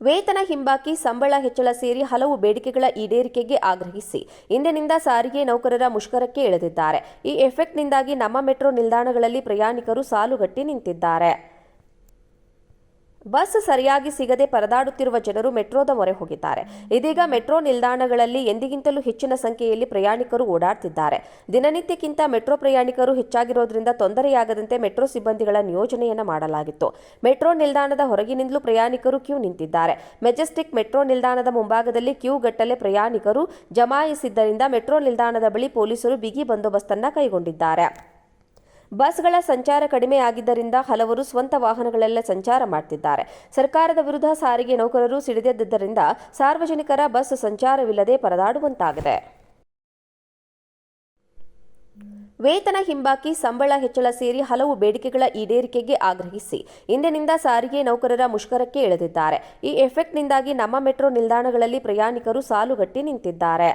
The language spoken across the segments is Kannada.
ವೇತನ ಹಿಂಬಾಕಿ, ಸಂಬಳ ಹೆಚ್ಚಳ ಸೇರಿ ಹಲವು ಬೇಡಿಕೆಗಳ ಈಡೇರಿಕೆಗೆ ಆಗ್ರಹಿಸಿ ಇಂದಿನಿಂದ ಸಾರಿಗೆ ನೌಕರರ ಮುಷ್ಕರಕ್ಕೆ ಇಳಿದಿದ್ದಾರೆ. ಈ ಎಫೆಕ್ಟ್ನಿಂದಾಗಿ ನಮ್ಮ ಮೆಟ್ರೋ ನಿಲ್ದಾಣಗಳಲ್ಲಿ ಪ್ರಯಾಣಿಕರು ಸಾಲುಗಟ್ಟಿ ನಿಂತಿದ್ದಾರೆ. ಬಸ್ ಸರಿಯಾಗಿ ಸಿಗದೆ ಪರದಾಡುತ್ತಿರುವ ಜನರು ಮೆಟ್ರೋದ ಮೊರೆ ಹೋಗಿದ್ದಾರೆ. ಇದೀಗ ಮೆಟ್ರೋ ನಿಲ್ದಾಣಗಳಲ್ಲಿ ಎಂದಿಗಿಂತಲೂ ಹೆಚ್ಚಿನ ಸಂಖ್ಯೆಯಲ್ಲಿ ಪ್ರಯಾಣಿಕರು ಓಡಾಡ್ತಿದ್ದಾರೆ. ದಿನನಿತ್ಯಕ್ಕಿಂತ ಮೆಟ್ರೋ ಪ್ರಯಾಣಿಕರು ಹೆಚ್ಚಾಗಿರೋದ್ರಿಂದ ತೊಂದರೆಯಾಗದಂತೆ ಮೆಟ್ರೋ ಸಿಬ್ಬಂದಿಗಳ ನಿಯೋಜನೆಯನ್ನು ಮಾಡಲಾಗಿತ್ತು. ಮೆಟ್ರೋ ನಿಲ್ದಾಣದ ಹೊರಗಿನಿಂದಲೂ ಪ್ರಯಾಣಿಕರು ಕ್ಯೂ ನಿಂತಿದ್ದಾರೆ. ಮೆಜೆಸ್ಟಿಕ್ ಮೆಟ್ರೋ ನಿಲ್ದಾಣದ ಮುಂಭಾಗದಲ್ಲಿ ಕ್ಯೂ ಗಟ್ಟಲೆ ಪ್ರಯಾಣಿಕರು ಜಮಾಯಿಸಿದ್ದರಿಂದ ಮೆಟ್ರೋ ನಿಲ್ದಾಣದ ಬಳಿ ಪೊಲೀಸರು ಬಿಗಿ ಬಂದೋಬಸ್ತನ್ನ ಕೈಗೊಂಡಿದ್ದಾರೆ. ಬಸ್ಗಳ ಸಂಚಾರ ಕಡಿಮೆ ಆಗಿದ್ದರಿಂದ ಹಲವರು ಸ್ವಂತ ವಾಹನಗಳಲ್ಲೇ ಸಂಚಾರ ಮಾಡ್ತಿದ್ದಾರೆ. ಸರ್ಕಾರದ ವಿರುದ್ಧ ಸಾರಿಗೆ ನೌಕರರು ಸಿಡಿದೆದ್ದರಿಂದ ಸಾರ್ವಜನಿಕರ ಬಸ್ ಸಂಚಾರವಿಲ್ಲದೆ ಪರದಾಡುವಂತಾಗಿದೆ. ವೇತನ ಹಿಂಬಾಕಿ, ಸಂಬಳ ಹೆಚ್ಚಳ ಸೇರಿ ಹಲವು ಬೇಡಿಕೆಗಳ ಈಡೇರಿಕೆಗೆ ಆಗ್ರಹಿಸಿ ಇಂದಿನಿಂದ ಸಾರಿಗೆ ನೌಕರರ ಮುಷ್ಕರಕ್ಕೆ ಇಳಿದಿದ್ದಾರೆ. ಈ ಎಫೆಕ್ಟ್ನಿಂದಾಗಿ ನಮ್ಮ ಮೆಟ್ರೋ ನಿಲ್ದಾಣಗಳಲ್ಲಿ ಪ್ರಯಾಣಿಕರು ಸಾಲುಗಟ್ಟಿ ನಿಂತಿದ್ದಾರೆ.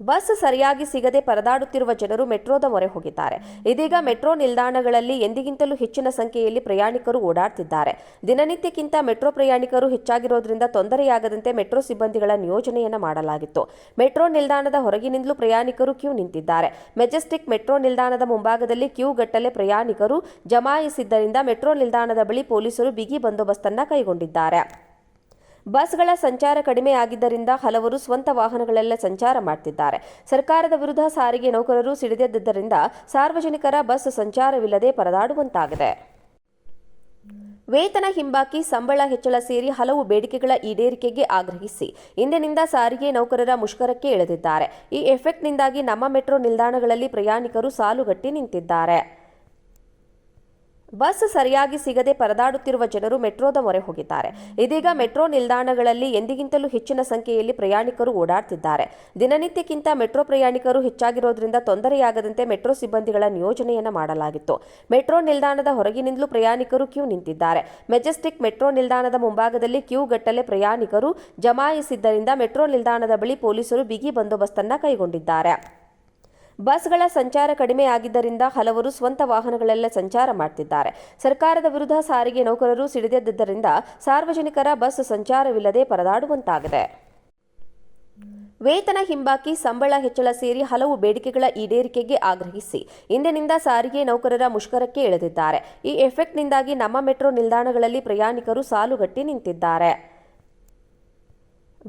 ಬಸ್ ಸರಿಯಾಗಿ ಸಿಗದೆ ಪರದಾಡುತ್ತಿರುವ ಜನರು ಮೆಟ್ರೋದ ಮೊರೆ ಹೋಗಿದ್ದಾರೆ. ಇದೀಗ ಮೆಟ್ರೋ ನಿಲ್ದಾಣಗಳಲ್ಲಿ ಎಂದಿಗಿಂತಲೂ ಹೆಚ್ಚಿನ ಸಂಖ್ಯೆಯಲ್ಲಿ ಪ್ರಯಾಣಿಕರು ಓಡಾಡ್ತಿದ್ದಾರೆ. ದಿನನಿತ್ಯಕ್ಕಿಂತ ಮೆಟ್ರೋ ಪ್ರಯಾಣಿಕರು ಹೆಚ್ಚಾಗಿರೋದ್ರಿಂದ ತೊಂದರೆಯಾಗದಂತೆ ಮೆಟ್ರೋ ಸಿಬ್ಬಂದಿಗಳ ನಿಯೋಜನೆಯನ್ನು ಮಾಡಲಾಗಿತ್ತು. ಮೆಟ್ರೋ ನಿಲ್ದಾಣದ ಹೊರಗಿನಿಂದಲೂ ಪ್ರಯಾಣಿಕರು ಕ್ಯೂ ನಿಂತಿದ್ದಾರೆ. ಮೆಜೆಸ್ಟಿಕ್ ಮೆಟ್ರೋ ನಿಲ್ದಾಣದ ಮುಂಭಾಗದಲ್ಲಿ ಕ್ಯೂ ಗಟ್ಟಲೆ ಪ್ರಯಾಣಿಕರು ಜಮಾಯಿಸಿದ್ದರಿಂದ ಮೆಟ್ರೋ ನಿಲ್ದಾಣದ ಬಳಿ ಪೊಲೀಸರು ಬಿಗಿ ಬಂದೋಬಸ್ತನ್ನ ಕೈಗೊಂಡಿದ್ದಾರೆ. ಬಸ್ಗಳ ಸಂಚಾರ ಕಡಿಮೆ ಆಗಿದ್ದರಿಂದ ಹಲವರು ಸ್ವಂತ ವಾಹನಗಳಲ್ಲೇ ಸಂಚಾರ ಮಾಡ್ತಿದ್ದಾರೆ. ಸರ್ಕಾರದ ವಿರುದ್ಧ ಸಾರಿಗೆ ನೌಕರರು ಸಿಡಿದೆದ್ದರಿಂದ ಸಾರ್ವಜನಿಕರ ಬಸ್ ಸಂಚಾರವಿಲ್ಲದೆ ಪರದಾಡುವಂತಾಗಿದೆ. ವೇತನ ಹಿಂಬಾಕಿ, ಸಂಬಳ ಹೆಚ್ಚಳ ಸೇರಿ ಹಲವು ಬೇಡಿಕೆಗಳ ಈಡೇರಿಕೆಗೆ ಆಗ್ರಹಿಸಿ ಇಂದಿನಿಂದ ಸಾರಿಗೆ ನೌಕರರ ಮುಷ್ಕರಕ್ಕೆ ಇಳಿದಿದ್ದಾರೆ. ಈ ಎಫೆಕ್ಟ್ನಿಂದಾಗಿ ನಮ್ಮ ಮೆಟ್ರೋ ನಿಲ್ದಾಣಗಳಲ್ಲಿ ಪ್ರಯಾಣಿಕರು ಸಾಲುಗಟ್ಟಿ ನಿಂತಿದ್ದಾರೆ. ಬಸ್ ಸರಿಯಾಗಿ ಸಿಗದೆ ಪರದಾಡುತ್ತಿರುವ ಜನರು ಮೆಟ್ರೋದ ಮೊರೆ ಹೋಗಿದ್ದಾರೆ. ಇದೀಗ ಮೆಟ್ರೋ ನಿಲ್ದಾಣಗಳಲ್ಲಿ ಎಂದಿಗಿಂತಲೂ ಹೆಚ್ಚಿನ ಸಂಖ್ಯೆಯಲ್ಲಿ ಪ್ರಯಾಣಿಕರು ಓಡಾಡ್ತಿದ್ದಾರೆ. ದಿನನಿತ್ಯಕ್ಕಿಂತ ಮೆಟ್ರೋ ಪ್ರಯಾಣಿಕರು ಹೆಚ್ಚಾಗಿರೋದ್ರಿಂದ ತೊಂದರೆಯಾಗದಂತೆ ಮೆಟ್ರೋ ಸಿಬ್ಬಂದಿಗಳ ನಿಯೋಜನೆಯನ್ನು ಮಾಡಲಾಗಿತ್ತು. ಮೆಟ್ರೋ ನಿಲ್ದಾಣದ ಹೊರಗಿನಿಂದಲೂ ಪ್ರಯಾಣಿಕರು ಕ್ಯೂ ನಿಂತಿದ್ದಾರೆ. ಮೆಜೆಸ್ಟಿಕ್ ಮೆಟ್ರೋ ನಿಲ್ದಾಣದ ಮುಂಭಾಗದಲ್ಲಿ ಕ್ಯೂ ಗಟ್ಟಲೆ ಪ್ರಯಾಣಿಕರು ಜಮಾಯಿಸಿದ್ದರಿಂದ ಮೆಟ್ರೋ ನಿಲ್ದಾಣದ ಬಳಿ ಪೊಲೀಸರು ಬಿಗಿ ಬಂದೋಬಸ್ತನ್ನ ಕೈಗೊಂಡಿದ್ದಾರೆ. ಬಸ್ಗಳ ಸಂಚಾರ ಕಡಿಮೆ ಆಗಿದ್ದರಿಂದ ಹಲವರು ಸ್ವಂತ ವಾಹನಗಳಲ್ಲೇ ಸಂಚಾರ ಮಾಡ್ತಿದ್ದಾರೆ. ಸರ್ಕಾರದ ವಿರುದ್ಧ ಸಾರಿಗೆ ನೌಕರರು ಸಿಡಿದೆದ್ದರಿಂದ ಸಾರ್ವಜನಿಕರ ಬಸ್ ಸಂಚಾರವಿಲ್ಲದೆ ಪರದಾಡುವಂತಾಗಿದೆ. ವೇತನ ಹಿಂಬಾಕಿ, ಸಂಬಳ ಹೆಚ್ಚಳ ಸೇರಿ ಹಲವು ಬೇಡಿಕೆಗಳ ಈಡೇರಿಕೆಗೆ ಆಗ್ರಹಿಸಿ ಇಂದಿನಿಂದ ಸಾರಿಗೆ ನೌಕರರ ಮುಷ್ಕರಕ್ಕೆ ಇಳಿದಿದ್ದಾರೆ. ಈ ಎಫೆಕ್ಟ್ನಿಂದಾಗಿ ನಮ್ಮ ಮೆಟ್ರೋ ನಿಲ್ದಾಣಗಳಲ್ಲಿ ಪ್ರಯಾಣಿಕರು ಸಾಲುಗಟ್ಟಿ ನಿಂತಿದ್ದಾರೆ.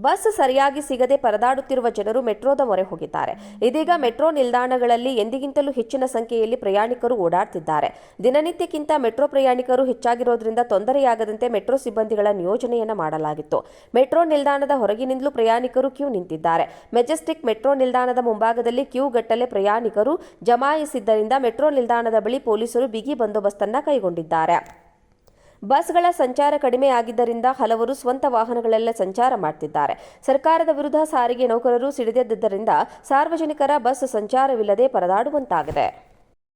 ಬಸ್ ಸರಿಯಾಗಿ ಸಿಗದೆ ಪರದಾಡುತ್ತಿರುವ ಜನರು ಮೆಟ್ರೋದ ಮೊರೆ ಹೋಗಿದ್ದಾರೆ. ಇದೀಗ ಮೆಟ್ರೋ ನಿಲ್ದಾಣಗಳಲ್ಲಿ ಎಂದಿಗಿಂತಲೂ ಹೆಚ್ಚಿನ ಸಂಖ್ಯೆಯಲ್ಲಿ ಪ್ರಯಾಣಿಕರು ಓಡಾಡ್ತಿದ್ದಾರೆ. ದಿನನಿತ್ಯಕ್ಕಿಂತ ಮೆಟ್ರೋ ಪ್ರಯಾಣಿಕರು ಹೆಚ್ಚಾಗಿರೋದ್ರಿಂದ ತೊಂದರೆಯಾಗದಂತೆ ಮೆಟ್ರೋ ಸಿಬ್ಬಂದಿಗಳ ನಿಯೋಜನೆಯನ್ನು ಮಾಡಲಾಗಿತ್ತು. ಮೆಟ್ರೋ ನಿಲ್ದಾಣದ ಹೊರಗಿನಿಂದಲೂ ಪ್ರಯಾಣಿಕರು ಕ್ಯೂ ನಿಂತಿದ್ದಾರೆ. ಮೆಜೆಸ್ಟಿಕ್ ಮೆಟ್ರೋ ನಿಲ್ದಾಣದ ಮುಂಭಾಗದಲ್ಲಿ ಕ್ಯೂ ಗಟ್ಟಲೆ ಪ್ರಯಾಣಿಕರು ಜಮಾಯಿಸಿದ್ದರಿಂದ ಮೆಟ್ರೋ ನಿಲ್ದಾಣದ ಬಳಿ ಪೊಲೀಸರು ಬಿಗಿ ಬಂದೋಬಸ್ತನ್ನ ಕೈಗೊಂಡಿದ್ದಾರೆ. ಬಸ್ಗಳ ಸಂಚಾರ ಕಡಿಮೆ ಆಗಿದ್ದರಿಂದ ಹಲವರು ಸ್ವಂತ ವಾಹನಗಳಲ್ಲೇ ಸಂಚಾರ ಮಾಡ್ತಿದ್ದಾರೆ. ಸರ್ಕಾರದ ವಿರುದ್ಧ ಸಾರಿಗೆ ನೌಕರರು ಸಿಡಿದೆದ್ದರಿಂದ ಸಾರ್ವಜನಿಕರ ಬಸ್ ಸಂಚಾರವಿಲ್ಲದೆ ಪರದಾಡುವಂತಾಗಿದೆ.